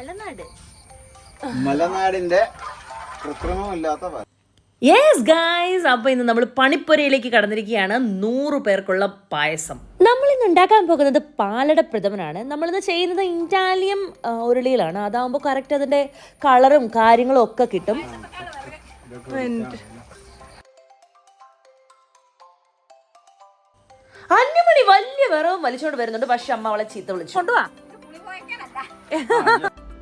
മലനാട്. മലനാടിന്റെ കൃത്രിമമില്ലാത്ത yes guys അപ്പൊ ഇന്ന് നമ്മൾ പണിപ്പുരയിലേക്ക് കടന്നിരിക്കുകയാണ്. നൂറ് പേർക്കുള്ള പായസം. നമ്മൾ ഇന്ന് ഉണ്ടാക്കാൻ പോകുന്നത് പാലട പ്രഥമനാണ്. നമ്മളിന്ന് ചെയ്യുന്നത് ഇറ്റാലിയൻ ഉരുളിയിലാണ് അതാവുമ്പോൾ കറക്റ്റ് അതിന്റെ കളറും കാര്യങ്ങളും ഒക്കെ കിട്ടും. അന്യമണി വലിയ വിറവും വലിച്ചോണ്ട് വരുന്നുണ്ട്. പക്ഷെ അമ്മ അവളെ ചീത്ത വിളിച്ചു. കൊണ്ടുവാ.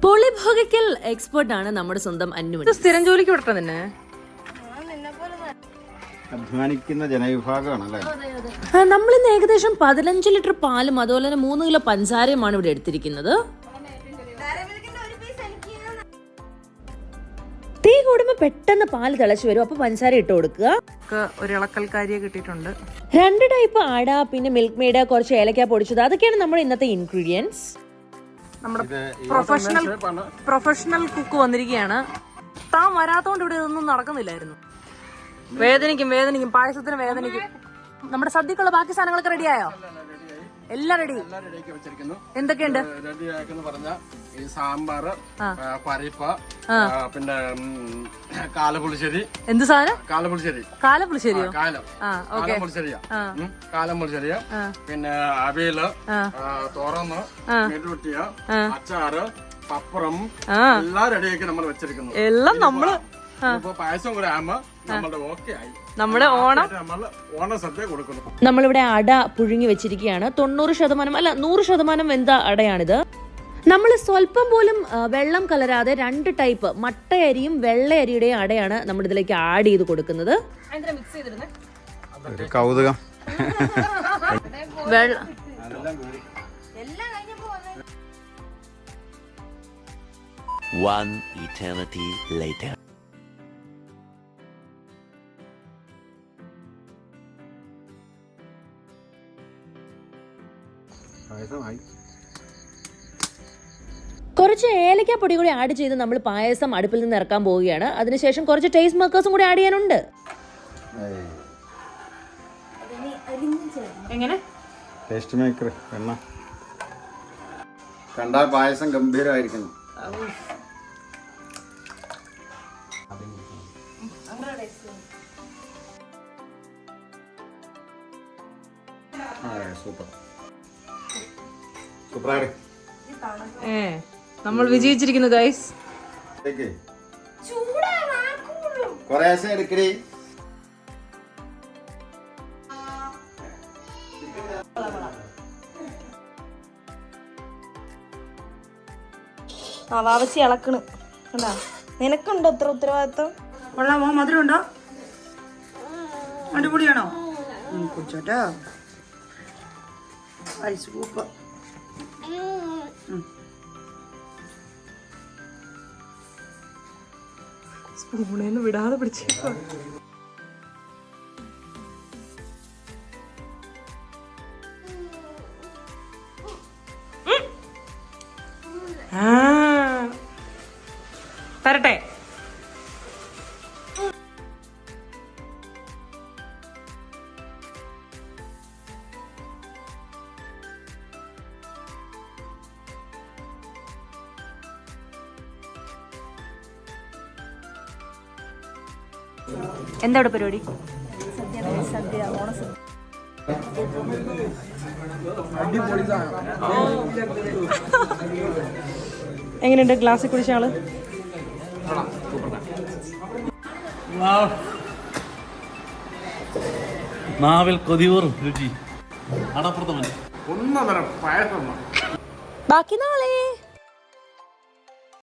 പൊളിഭോഗയ്ക്കൽ എക്സ്പേർട്ട് ആണ് നമ്മുടെ സ്വന്തം അന്വേഷണം സ്ഥിരം ജോലിക്ക് വിടട്ടെ തന്നെ അധ്വാനിക്കുന്ന ജനവിഭാഗമാണ് അല്ലേ ആ, നമ്മളിന്ന് ഏകദേശം പതിനഞ്ച് ലിറ്റർ പാലും അതുപോലെ തന്നെ മൂന്ന് കിലോ പഞ്ചാരയുമാണ് ഇവിടെ എടുത്തിരിക്കുന്നത്. തീ കൂടുമ്പോ പെട്ടെന്ന് പാൽ തിളച്ചു വരും. അപ്പൊ പഞ്ചസാര ഇട്ട് കൊടുക്കുക. ഒരു ഇളക്കൽക്കാരിയെ കിട്ടിയിട്ടുണ്ട്. രണ്ട് ടൈപ്പ് ആട പിന്നെ മിൽക്ക് മെയ്ഡ് കുറച്ച് ഏലക്ക പൊടിച്ചത്. അതൊക്കെയാണ് നമ്മുടെ ഇന്നത്തെ ഇൻഗ്രീഡിയൻസ് നമ്മുടെ പ്രൊഫഷണൽ പ്രൊഫഷണൽ കുക്ക് വന്നിരിക്കുകയാണ്. താൻ വരാത്തോണ്ട് ഇവിടെ ഇതൊന്നും നടക്കുന്നില്ലായിരുന്നു. വേദനിക്കും വേദനിക്കും പായസത്തിന് വേദനിക്കും. നമ്മുടെ സദ്യക്കുള്ള ബാക്കി സാധനങ്ങളൊക്കെ റെഡിയായോ എല്ലാം റെഡി റെഡിയാക്കി വെച്ചിരിക്കുന്നു. എന്തൊക്കെയുണ്ട്? റെഡിയാക്കെന്ന് പറഞ്ഞ ഈ സാമ്പാറ് പരിപ്പ് പിന്നെ കാലപുളിശ്ശേരി. എന്ത് സാധനം? കാലപുളിശ്ശേരി. കാലപുളിശ്ശേരി കാലം. കാലപുളിശ്ശേരിയാ. കാലപുളിശ്ശേരിയ. പിന്നെ അവിയൽ തുറന്ന് മെഴുകുട്ടിയ അച്ചാറ് പപ്പറം എല്ലാം റെഡിയാക്കി നമ്മൾ വെച്ചിരിക്കുന്നു. എല്ലാം നമ്മൾ ഇപ്പൊ പായസം കൂടെ ആകുമ്പോ നമ്മുടെ ഓണം. നമ്മളിവിടെ അട പുഴുങ്ങി വെച്ചിരിക്കുകയാണ്. തൊണ്ണൂറ് ശതമാനം അല്ല നൂറ് ശതമാനം വെന്ത അടയാണിത്. നമ്മൾ സ്വല്പം പോലും വെള്ളം കലരാതെ രണ്ട് ടൈപ്പ് മട്ടയരിയും വെള്ളയരിയുടെയും അടയാണ് നമ്മൾ ഇതിലേക്ക് ആഡ് ചെയ്ത് കൊടുക്കുന്നത്. കൗതുകം. One eternity later. പായസമായി. കുറച്ച് ഏലക്ക പൊടി കൂടി ആഡ് ചെയ്ത് നമ്മൾ പായസം അടുപ്പിൽ നിന്ന് ഇറക്കാൻ പോവുകയാണ്. അതിനുശേഷം കുറച്ച് ടേസ്റ്റ് മേക്കേഴ്സും കൂടി ആഡ് ചെയ്യാനുണ്ട്. എങ്ങനെ? ടേസ്റ്റ് മേക്കർ എണ്ണ. കണ്ടാൽ പായസം ഗംഭീരമായിരിക്കുന്നു. സൂപ്പർ ഏ നമ്മൾ വിജയിച്ചിരിക്കുന്നു ഗൈസ് കുറേശ്ശെ എടുക്കടി. ആ വാവച്ചി ഇളക്കണ് കണ്ടാ? നിനക്കുണ്ടോ ഇത്ര ഉത്തരവാദിത്വം? കൊള്ളാമോ മധുരം ഉണ്ടോ? അടിപൊളിയാണോ? കുടിച്ചോട്ടോ. ഐസ് സൂപ്പർ സ്പൂണേന്ന് വിടാതെ പിടിച്ചേക്കോ തരട്ടെ. എന്താ ഇവിടെ പരിപാടി? എങ്ങനെയുണ്ട്? ഗ്ലാസ്സിൽ കുടിച്ച ആൾ? നാവിൽ കൊതിവറും രുചി. അടപ്രഥമൻ ഒന്നര പായസം ബാക്കി നാളെ.